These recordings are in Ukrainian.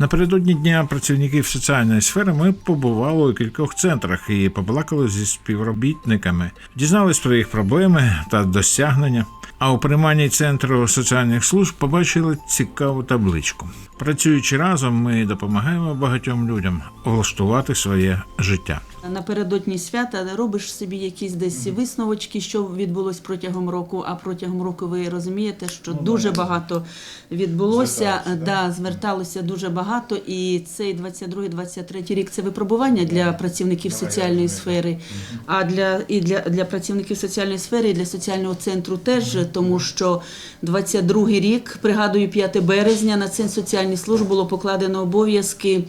Напередодні дня працівників соціальної сфери ми побували у кількох центрах і побалакали зі співробітниками, дізнались про їх проблеми та досягнення. А у прийманні центру соціальних служб побачили цікаву табличку. Працюючи разом, ми допомагаємо багатьом людям влаштувати своє життя. Напередодні свята робиш собі якісь десь висновочки, що відбулось протягом року. А протягом року ви розумієте, що дуже багато відбулося. Да, зверталося дуже багато. І цей 22-23 рік це випробування для працівників соціальної сфери. А для і для, для працівників соціальної сфери, і для соціального центру теж, тому що 22 рік, пригадую, 5 березня на центр соціальних служб було покладено обов'язки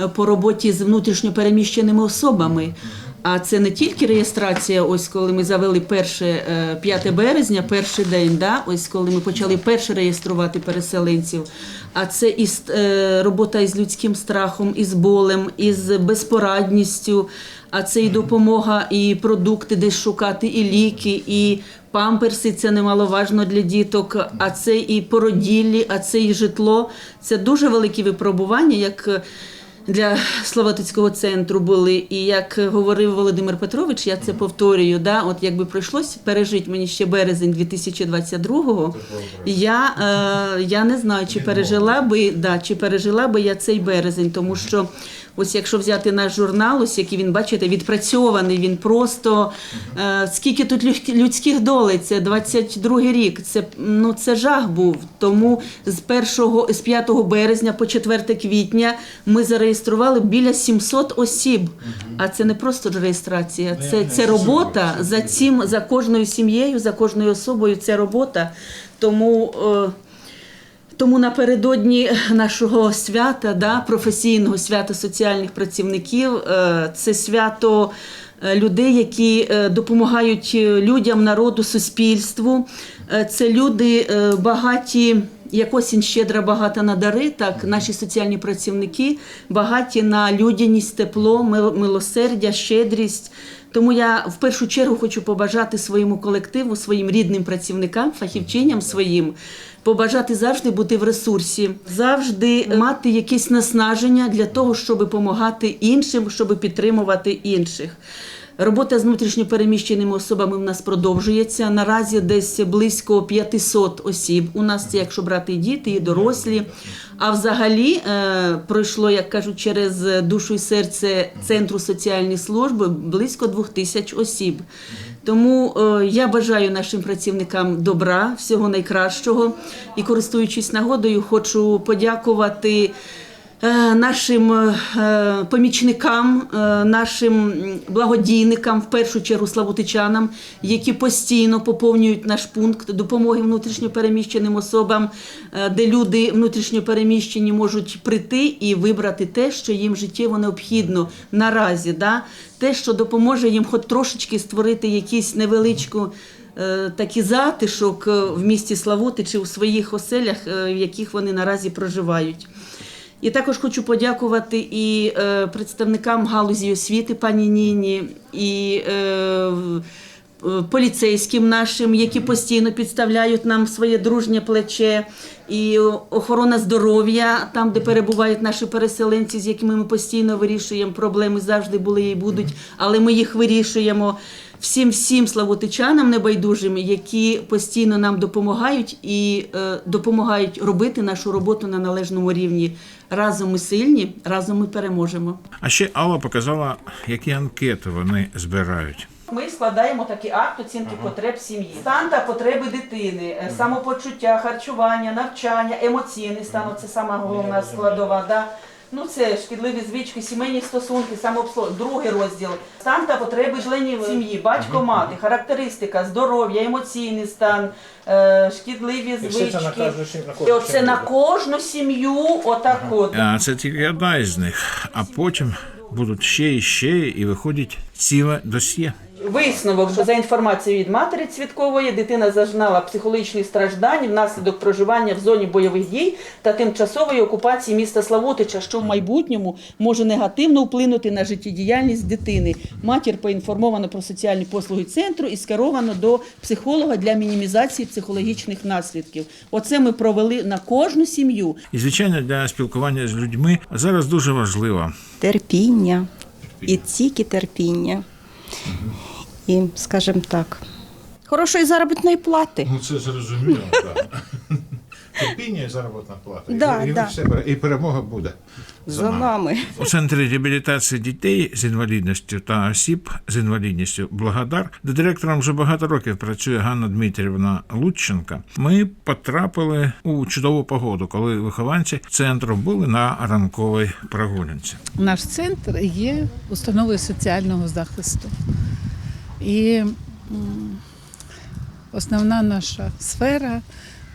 е, по роботі з внутрішньопереміщеними особами. А це не тільки реєстрація, ось коли ми завели перше е, 5 березня, перший день, да, ось коли ми почали перше реєструвати переселенців. А це і е, робота із людським страхом, із болем, із безпорадністю. А це і допомога, і продукти десь шукати, і ліки, і памперси. Це немаловажно для діток. А це і породіллі, а це і житло. Це дуже великі випробування, як е, для Словатицького центру були. І як говорив Володимир Петрович, я це повторюю. Да, от якби прийшлось пережити мені ще березень 2022-го, я, е, я не знаю, чи пережила би, да, чи пережила би я цей березень, тому що. Ось якщо взяти наш журнал, ось який він, бачите, відпрацьований, він просто е, скільки тут люд- людських долей, це 22 рік. Це ну це жах був. Тому з 1, з 5 березня по 4 квітня ми зареєстрували біля 700 осіб. А це не просто реєстрація, це, це робота за цим, за кожною сім'єю, за кожною особою. Це робота. Тому. Е, тому напередодні нашого свята, да, професійного свята соціальних працівників, е, це свято е, людей, які е, допомагають людям, народу, суспільству. Це люди багаті. Як осінь щедра багата на дари, так наші соціальні працівники багаті на людяність, тепло, мил- милосердя, щедрість. Тому я в першу чергу хочу побажати своєму колективу, своїм рідним працівникам, фахівчиням своїм, побажати завжди бути в ресурсі, завжди мати якесь наснаження для того, щоб допомагати іншим, щоб підтримувати інших. Робота з внутрішньопереміщеними особами в нас продовжується. Наразі десь близько 500 осіб. У нас це якщо брати і діти, і дорослі. А взагалі е, пройшло, як кажуть, через душу і серце центру соціальної служби близько двох тисяч осіб. Тому е, я бажаю нашим працівникам добра, всього найкращого. І користуючись нагодою, хочу подякувати. Е, Нашим е, помічникам, е, нашим благодійникам, в першу чергу славутичанам, які постійно поповнюють наш пункт допомоги внутрішньопереміщеним особам, де люди внутрішньопереміщені можуть прийти і вибрати те, що їм життєво необхідно наразі. Да? Те, що допоможе їм хоч трошечки створити якісь невеличку такий затишок в місті Славути чи у своїх оселях, в яких вони наразі проживають. І також хочу подякувати і е, представникам галузі освіти пані Ніні, і е, е, поліцейським нашим, які постійно підставляють нам своє дружнє плече, і охорона здоров'я, там, де перебувають наші переселенці, з якими ми постійно вирішуємо проблеми, завжди були і будуть, але ми їх вирішуємо. Всім всім славутичанам небайдужим, які постійно нам допомагають і е, допомагають робити нашу роботу на належному рівні. Разом ми сильні, разом ми переможемо. А ще Алла показала, які анкети вони збирають. Ми складаємо такий акт оцінки потреб сім'ї. Стан та потреби дитини, е, самопочуття, харчування, навчання, емоційний стан це сама головна складова. Да? Ну це шкідливі звички, сімейні стосунки, самообслуговування. Другий розділ. Стан та потреби членів сім'ї, батько, мати, характеристика, здоров'я, емоційний стан, е, шкідливі І все це звички. на І кожну оце сім'ю. на кожну сім'ю, отак от. А це тільки одна із них, а потім будуть ще і ще, і виходить ціле досьє. Висновок, що за інформацією від матері Цвіткової, дитина зазнала психологічних страждань внаслідок проживання в зоні бойових дій та тимчасової окупації міста Славутича, що в майбутньому може негативно вплинути на життєдіяльність дитини. Матір поінформовано про соціальні послуги центру і скеровано до психолога для мінімізації психологічних наслідків. Оце ми провели на кожну сім'ю. І звичайно, для спілкування з людьми зараз дуже важливо. терпіння, і тільки терпіння. І, скажімо так, хорошої заробітної плати. Ну це зрозуміло, так. Терпіння і заробітна плата. Да, і, да. все і перемога буде. За нами. У центрі реабілітації дітей з інвалідністю та осіб з інвалідністю Благодар, де директором вже багато років працює Ганна Дмитрівна Лученка. Ми потрапили у чудову погоду, коли вихованці центру були на ранковій прогулянці. Наш центр є установою соціального захисту. І основна наша сфера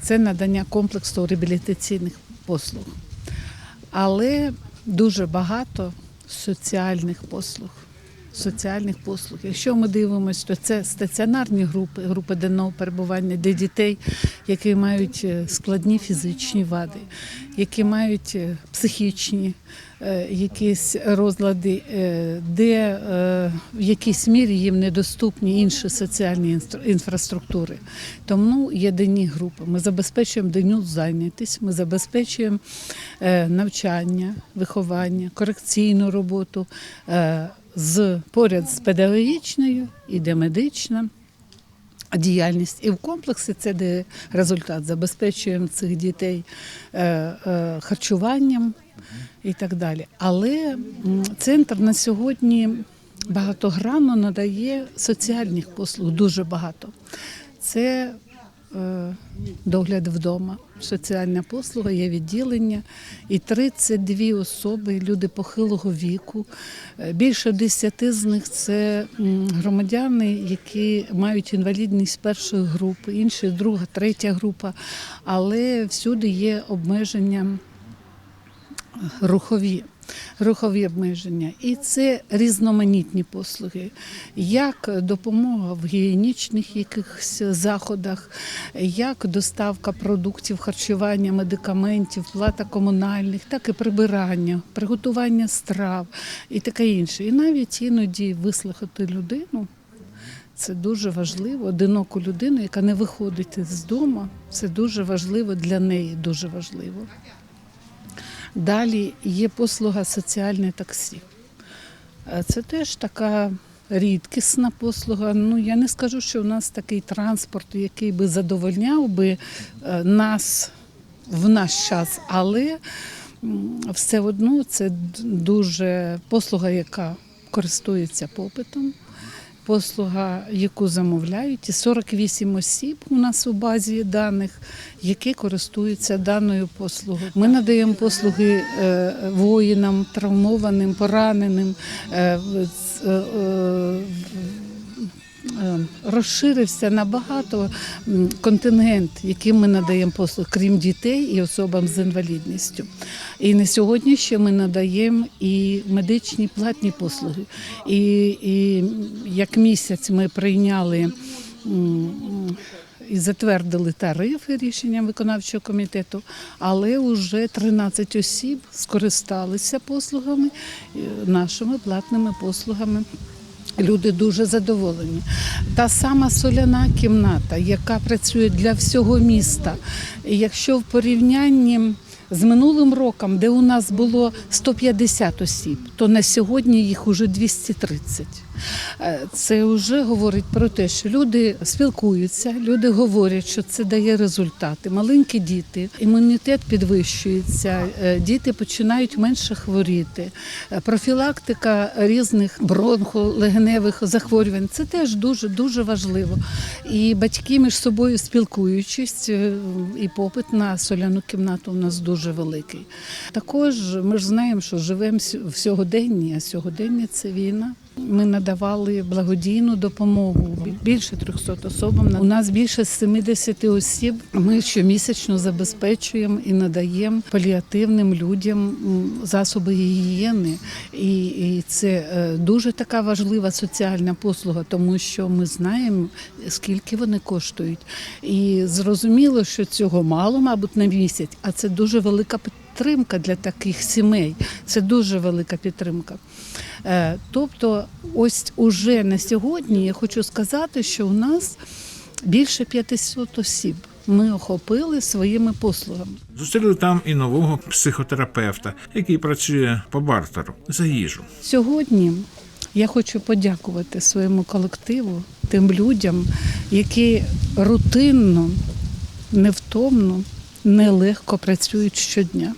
це надання комплексу реабілітаційних послуг. Але дуже багато соціальних послуг. Соціальних послуг. Якщо ми дивимося, то це стаціонарні групи, групи денного перебування для дітей, які мають е, складні фізичні вади, які мають е, психічні е, якісь розлади, де в якійсь мірі їм недоступні інші соціальні інфраструктури. Тому є денні групи. Ми забезпечуємо денну зайнятість, ми забезпечуємо навчання, виховання, корекційну роботу з поряд з педагогічною, іде медична діяльність. І в комплексі це де результат. Забезпечуємо цих дітей е, е, харчуванням і так далі. Але центр на сьогодні багатогранно надає соціальних послуг, дуже багато. Це догляд вдома, соціальна послуга, є відділення, і 32 особи, люди похилого віку. Е, Більше 10 з них це громадяни, які мають інвалідність першої групи, інші друга, третя група, але всюди є обмеження рухові. Рухові обмеження, і це різноманітні послуги, як допомога в гігієнічних якихось заходах, як доставка продуктів харчування, медикаментів, плата комунальних, так і прибирання, приготування страв і таке інше. І навіть іноді вислухати людину. Це дуже важливо. Одиноку людину, яка не виходить з дому, це дуже важливо для неї, дуже важливо. Далі є послуга соціальне таксі. Е, Це теж така рідкісна послуга. Ну я не скажу, що у нас такий транспорт, який би задовольняв би е, нас в наш час, але все одно це дуже послуга, яка користується попитом. Послуга, яку замовляють, і 48 осіб у нас у базі даних, які користуються даною послугою. Ми надаємо послуги е, воїнам, травмованим, пораненим. Е, Розширився набагато контингент, яким ми надаємо послуг, крім дітей і особам з інвалідністю. І на сьогодні ще ми надаємо і медичні платні послуги. І, і як місяць ми прийняли і затвердили тарифи рішенням виконавчого комітету, але вже 13 осіб скористалися послугами, е, нашими платними послугами. Люди дуже задоволені. Та сама соляна кімната, яка працює для всього міста. Якщо в порівнянні з минулим роком, де у нас було 150 осіб, то на сьогодні їх уже 230. Е, Це вже говорить про те, що люди спілкуються, люди говорять, що це дає результати. Маленькі діти, імунітет підвищується, е, діти починають менше хворіти. Е, Профілактика різних бронхолегеневих захворювань це теж дуже дуже важливо. І батьки між собою спілкуючись, і попит на соляну кімнату у нас дуже великий. Також ми ж знаємо, що живемо в сьогоденні, а сьогодення це війна. Ми надавали благодійну допомогу більше 300 особам. У нас більше 70 осіб. Ми щомісячно забезпечуємо і надаємо паліативним людям засоби гігієни. І, це е, дуже така важлива соціальна послуга, тому що ми знаємо, скільки вони коштують. І зрозуміло, що цього мало, мабуть, на місяць, а це дуже велика підтримка для таких сімей. Це дуже велика підтримка. Е, Тобто, ось уже на сьогодні я хочу сказати, що у нас більше 500 осіб ми охопили своїми послугами. Зустріли там і нового психотерапевта, який працює по бартеру за їжу. Сьогодні я хочу подякувати своєму колективу, тим людям, які рутинно, невтомно, нелегко працюють щодня.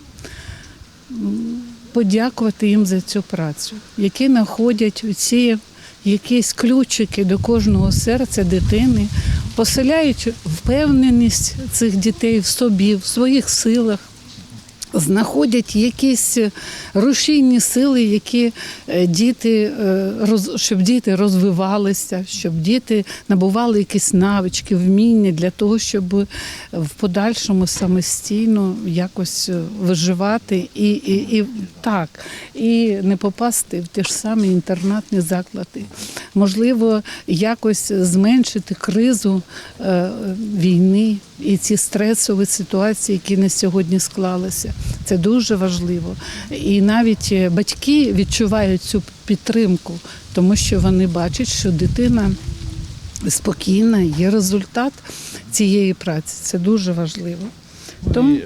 Подякувати їм за цю працю, які знаходять ці якісь ключики до кожного серця дитини, поселяють впевненість цих дітей в собі, в своїх силах знаходять якісь рушійні сили, які е, діти е, щоб діти розвивалися, щоб діти набували якісь навички, вміння для того, щоб в подальшому самостійно якось е, виживати і, і, і так, і не попасти в ті ж самі інтернатні заклади. Можливо, якось зменшити кризу війни і ці стресові ситуації, які на сьогодні склалися. Це дуже важливо. І навіть е, батьки відчувають цю підтримку, тому що вони бачать, що дитина спокійна, є результат цієї праці. Це дуже важливо. Тому, І, е,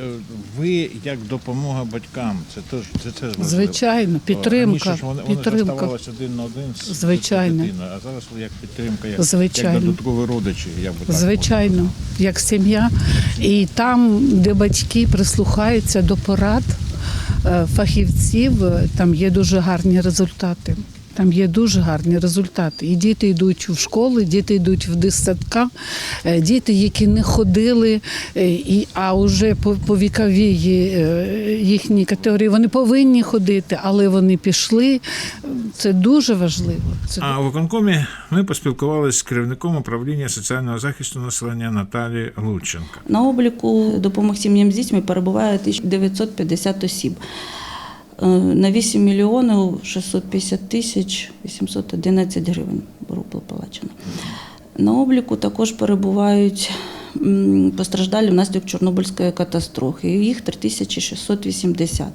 ви як допомога батькам, це теж це, це важливо. звичайно, підтримка. Раніше ж вони, вони підтримка. заставалися один на один з Звичайно. дитиною, а зараз ви як підтримка, як, Звичайно. як додаткові родичі, я би так Звичайно, як сім'я. І там, де батьки прислухаються до порад е, фахівців, е, там є дуже гарні результати. Там є дуже гарні результати. І діти йдуть в школи, діти йдуть в дитсадка, е, діти, які не ходили, е, і, а вже по, по віковій е, їхній категорії вони повинні ходити, але вони пішли. Це дуже важливо. Це А у виконкомі ми поспілкувалися з керівником управління соціального захисту населення Наталією Лученко. На обліку допомог сім'ям з дітьми перебуває 1950 осіб. Е, На 8 мільйонів 650 тисяч 811 гривень було проплачено. На обліку також перебувають постраждалі внаслідок Чорнобильської катастрофи. Їх 3680.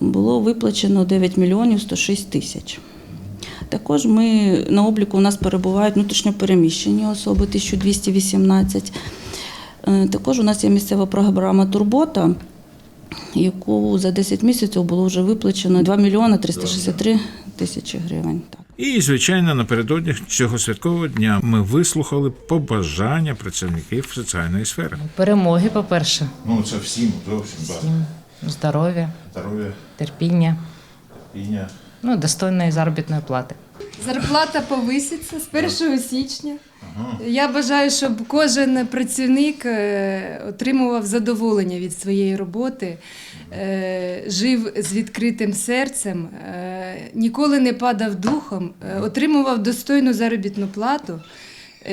Було виплачено 9 мільйонів 106 тисяч. Також ми на обліку у нас перебувають внутрішньопереміщені особи 1218. Е, Також у нас є місцева програма Турбота, яку за 10 місяців було вже виплачено 2 мільйони 363 тисячі гривень. Так. І, звичайно, напередодні цього святкового дня ми вислухали побажання працівників соціальної сфери. Перемоги, по-перше, Ну, це всім зовсім всім здоров'я, здоров'я, терпіння, піння. ну, достойної заробітної плати. Зарплата повиситься з 1 січня. Я бажаю, щоб кожен працівник е, отримував задоволення від своєї роботи, е, жив з відкритим серцем, е, ніколи не падав духом, отримував достойну заробітну плату,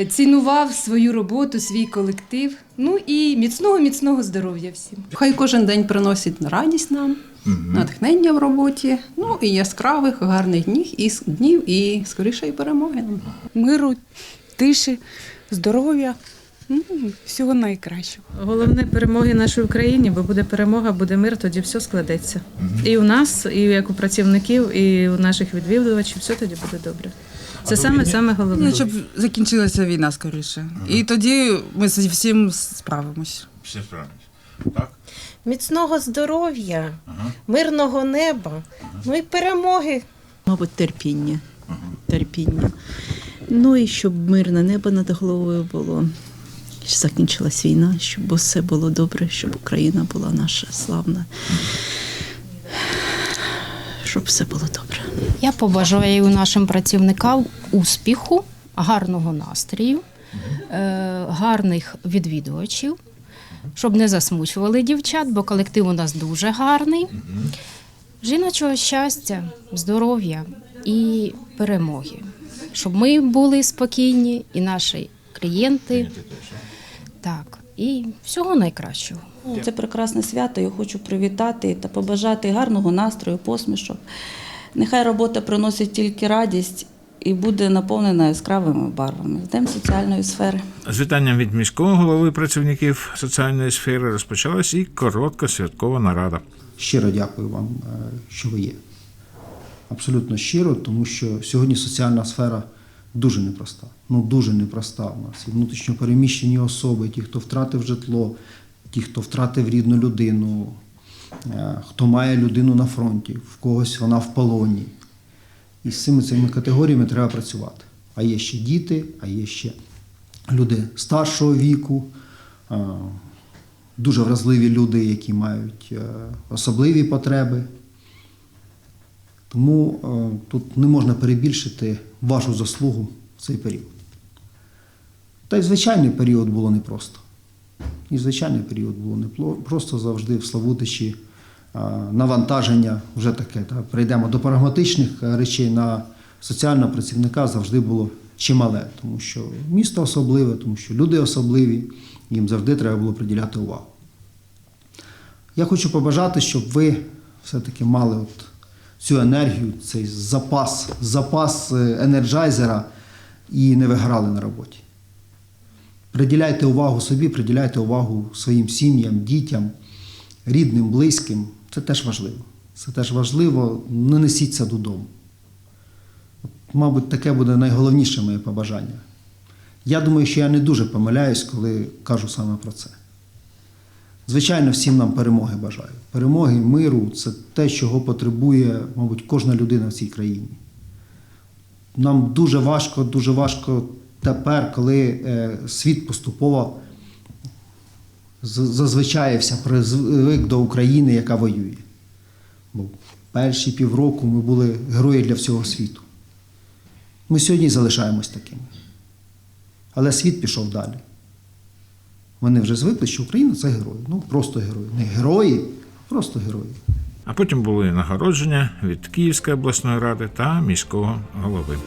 цінував свою роботу, свій колектив. Ну і міцного, міцного здоров'я всім. Хай кожен день приносить радість нам, натхнення в роботі, ну і яскравих, гарних днів і днів, і скорішої перемоги нам. миру, тиші, здоров'я, ну, всього найкращого. Головне перемоги нашій Україні, бо буде перемога, буде мир, тоді все складеться. І у нас, і як у працівників, і у наших відвідувачів, все тоді буде добре. Це саме саме головне. Ну, щоб закінчилася війна скоріше. І тоді ми зі всім справимось. Всі справились. Так? Міцного здоров'я, мирного неба, ну і перемоги. Мабуть, терпіння. Терпіння. Ну і щоб мирне небо над головою було. Щоб закінчилась війна, щоб все було добре, щоб Україна була наша славна. Щоб все було добре. Я побажаю нашим працівникам успіху, гарного настрою, е, гарних відвідувачів, щоб не засмучували дівчат, бо колектив у нас дуже гарний. Жіночого щастя, здоров'я, і перемоги. Щоб ми були спокійні, і наші клієнти. Так, і всього найкращого. Це прекрасне свято. Я хочу привітати та побажати гарного настрою, посмішок. Нехай робота приносить тільки радість і буде наповнена яскравими барвами. З Днем соціальної сфери. З вітанням від міського голови працівників соціальної сфери розпочалась і коротка святкова нарада. Щиро дякую вам, е, що ви є. Абсолютно щиро, тому що сьогодні соціальна сфера дуже непроста. Ну дуже непроста у нас. І внутрішньо переміщені особи, ті, хто втратив житло, ті, хто втратив рідну людину, е, хто має людину на фронті, в когось вона в полоні. І з цими цими категоріями треба працювати. А є ще діти, а є ще люди старшого віку, дуже вразливі люди, які мають е, особливі потреби. Тому е, тут не можна перебільшити вашу заслугу в цей період. Та й звичайний період було непросто. І звичайний період було непросто завжди в Славутичі навантаження вже таке. Та, перейдемо до прагматичних е, речей на соціального працівника завжди було чимале, тому що місто особливе, тому що люди особливі, їм завжди треба було приділяти увагу. Я хочу побажати, щоб ви все-таки мали от цю енергію, цей запас, запас е, енерджайзера і не виграли на роботі. Приділяйте увагу собі, приділяйте увагу своїм сім'ям, дітям, рідним, близьким. Це теж важливо. Це теж важливо, не несіться додому. От, мабуть, таке буде найголовніше моє побажання. Я думаю, що я не дуже помиляюсь, коли кажу саме про це. Звичайно, всім нам перемоги бажаю. Перемоги, миру це те, чого потребує, мабуть, кожна людина в цій країні. Нам дуже важко, дуже важко тепер, коли е, світ поступово зазвичаєвся, призвик до України, яка воює. Бо перші півроку ми були герої для всього світу. Ми сьогодні залишаємось такими. Але світ пішов далі. Вони вже звикли, що Україна це герої. Ну, просто герої. Не герої, а просто герої. А потім були нагородження від Київської обласної ради та міського голови.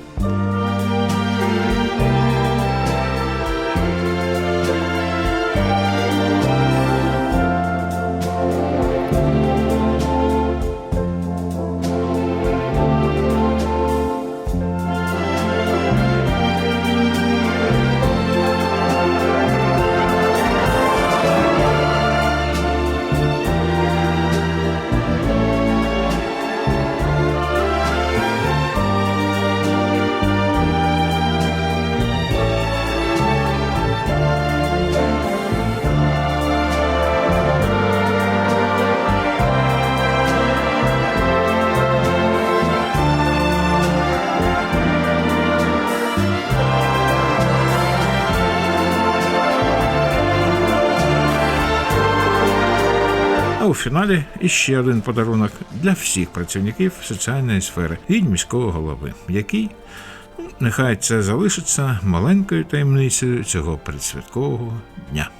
Фіналі іще один подарунок для всіх працівників соціальної сфери і міського голови, який ну, нехай це залишиться маленькою таємницею цього предсвяткового дня.